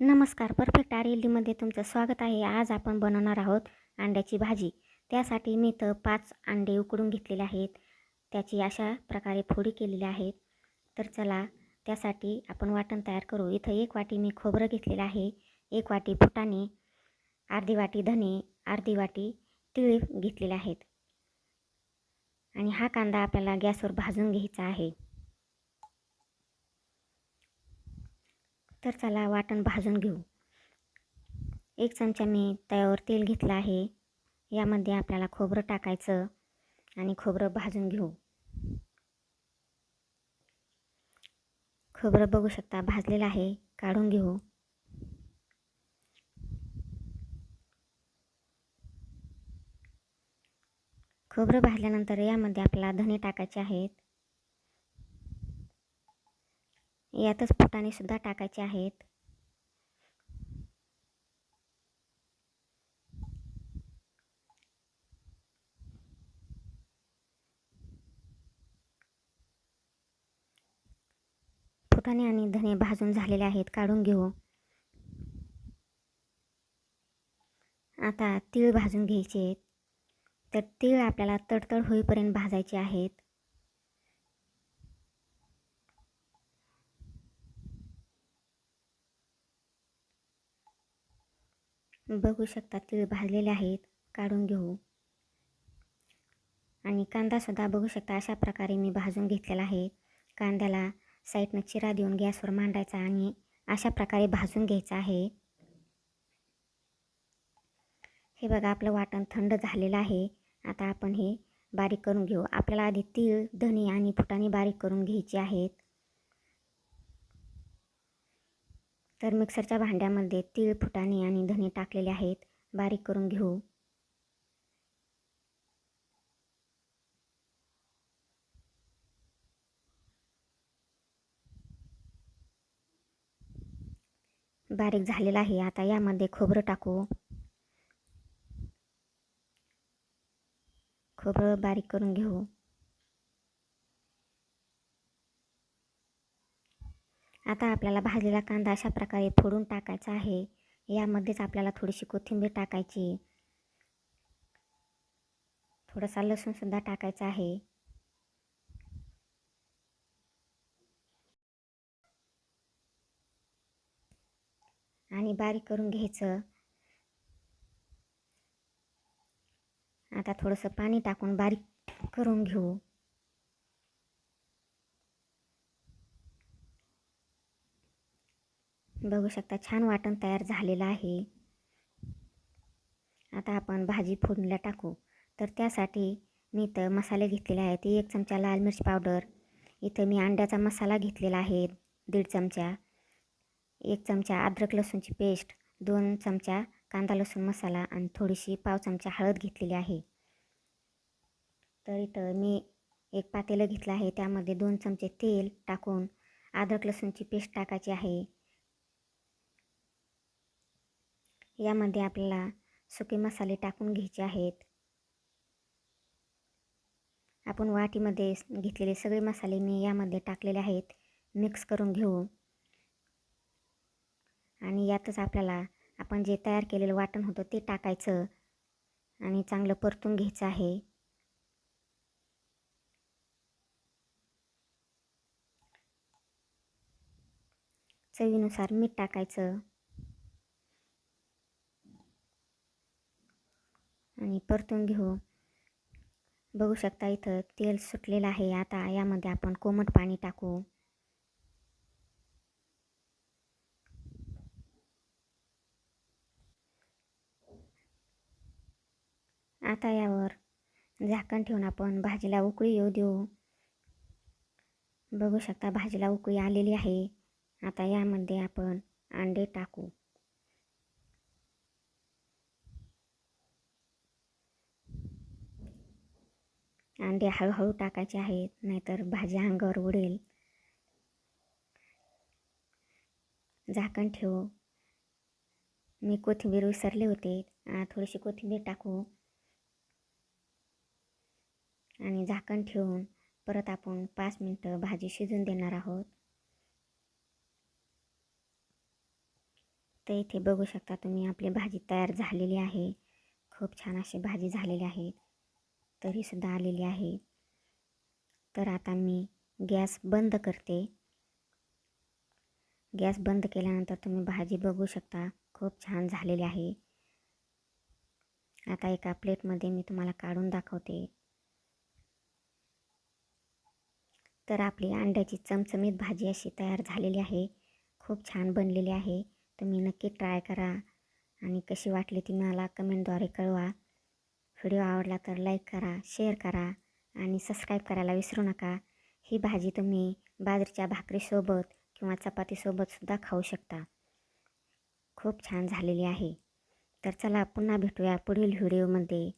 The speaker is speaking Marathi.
नमस्कार. परफेक्ट आर एल डीमध्ये तुमचं स्वागत आहे. आज आपण बनवणार आहोत अंड्याची भाजी. त्यासाठी मी तर पाच अंडे उकडून घेतलेले आहेत. त्याची अशा प्रकारे फोडी केलेली आहेत. तर चला त्यासाठी आपण वाटण तयार करू. इथं एक वाटी मी खोबरं घेतलेलं आहे. एक वाटी फुटाणे अर्धी वाटी धने अर्धी वाटी तिळ घेतलेले आहेत. आणि हा कांदा आपल्याला गॅसवर भाजून घ्यायचा आहे. तर चला वाटण भाजून घेऊ. एक चमचा मी तव्यावर तेल घेतलं आहे. यामध्ये आपल्याला खोबरं टाकायचं आणि खोबरं भाजून घेऊ. खोबरं बघू शकता भाजलेलं आहे. काढून घेऊ. खोबरं भाजल्यानंतर यामध्ये आपल्याला धने टाकायचे आहेत. यातच फुटाणे सुद्धा टाकायचे आहेत. फुटाणे आणि धने भाजून झालेले आहेत काढून घेऊ. आता तीळ भाजून घ्यायचे आहेत. तर तीळ आपल्याला तडतड होईपर्यंत भाजायचे आहेत. बघू शकता तीळ भाजलेले आहेत काढून घेऊ. आणि कांदासुद्धा बघू शकता अशा प्रकारे मी भाजून घेतलेला आहे. कांद्याला साईडनं चिरा देऊन गॅसवर मांडायचा आणि अशा प्रकारे भाजून घ्यायचं आहे. हे बघा आपलं वाटण थंड झालेलं आहे. आता आपण हे बारीक करून घेऊ. आपल्याला आधी तीळ धने आणि फुटाणे बारीक करून घ्यायचे आहेत. तर मिक्सरच्या भांड्यामध्ये तीळ फुटाणे आणि धने टाकलेले आहेत. बारीक करून घेऊ. बारीक झालेला आहे. आता यामध्ये खोबरं टाकू. खोबरं बारीक करून घेऊ. आता आपल्याला भाजलेला कांदा अशा प्रकारे फोडून टाकायचा आहे. यामध्येच आपल्याला थोडीशी कोथिंबीर टाकायची. थोडासा लसूणसुद्धा टाकायचा आहे. आणि बारीक करून घ्यायचं. आता थोडंसं पाणी टाकून बारीक करून घेऊ. बघू शकता छान वाटण तयार झालेलं आहे. आता आपण भाजी फोडणीला टाकू. तर त्यासाठी मी तर मसाले घेतलेले आहेत. एक चमचा लाल मिरची पावडर इथं मी अंड्याचा मसाला घेतलेला आहे दीड चमचा. एक चमचा अद्रक लसूणची पेस्ट दोन चमचा कांदा लसूण मसाला आणि थोडीशी पाव चमचा हळद घेतलेली आहे. तर इथं मी एक पातेलं घेतलं आहे. त्यामध्ये दोन चमचे तेल टाकून अद्रक लसूणची पेस्ट टाकायची आहे. यामध्ये आपल्याला सुके मसाले टाकून घ्यायचे आहेत. आपण वाटीमध्ये घेतलेले सगळे मसाले मी यामध्ये टाकलेले आहेत. मिक्स करून घेऊ. आणि यातच आपल्याला आपण जे तयार केलेलं वाटण होतं ते टाकायचं आणि चांगलं परतून घ्यायचं आहे. चवीनुसार मीठ टाकायचं. आणि परतून घेऊ. बघू शकता इथं तेल सुटलेलं आहे. आता यामध्ये आपण कोमट पाणी टाकू. आता यावर झाकण ठेवून आपण भाजीला उकळी येऊ देऊ. बघू शकता भाजीला उकळी आलेली आहे. आता यामध्ये आपण अंडे टाकू. अंडे हळूहळू टाकायचे आहेत नाहीतर भाजी अंगावर उडेल. झाकण ठेवू. मी कोथिंबीर विसरले होते. थोडीशी कोथिंबीर टाकू. आणि झाकण ठेवून परत आपण पाच मिनटं भाजी शिजून देणार आहोत. तर इथे बघू शकता तुम्ही आपली भाजी तयार झालेली आहे. खूप छान अशी भाजी झालेली आहे. तरीसुद्धा आलेली आहे. तर आता मी गॅस बंद करते. गॅस बंद केल्यानंतर तुम्ही भाजी बघू शकता. खूप छान झालेली आहे. आता एका प्लेटमध्ये मी तुम्हाला काढून दाखवते. तर आपली अंड्याची चमचमीत भाजी अशी तयार झालेली आहे. खूप छान बनलेली आहे. तुम्ही नक्की ट्राय करा. आणि कशी वाटली ती मला कमेंटद्वारे कळवा. व्हिडिओ आवडला तर लाईक करा शेअर करा आणि सबस्क्राईब करायला विसरू नका. ही भाजी तुम्ही बाजरीच्या भाकरीसोबत किंवा चपातीसोबतसुद्धा खाऊ शकता. खूप छान झालेली आहे. तर चला पुन्हा भेटूया पुढील व्हिडिओमध्ये.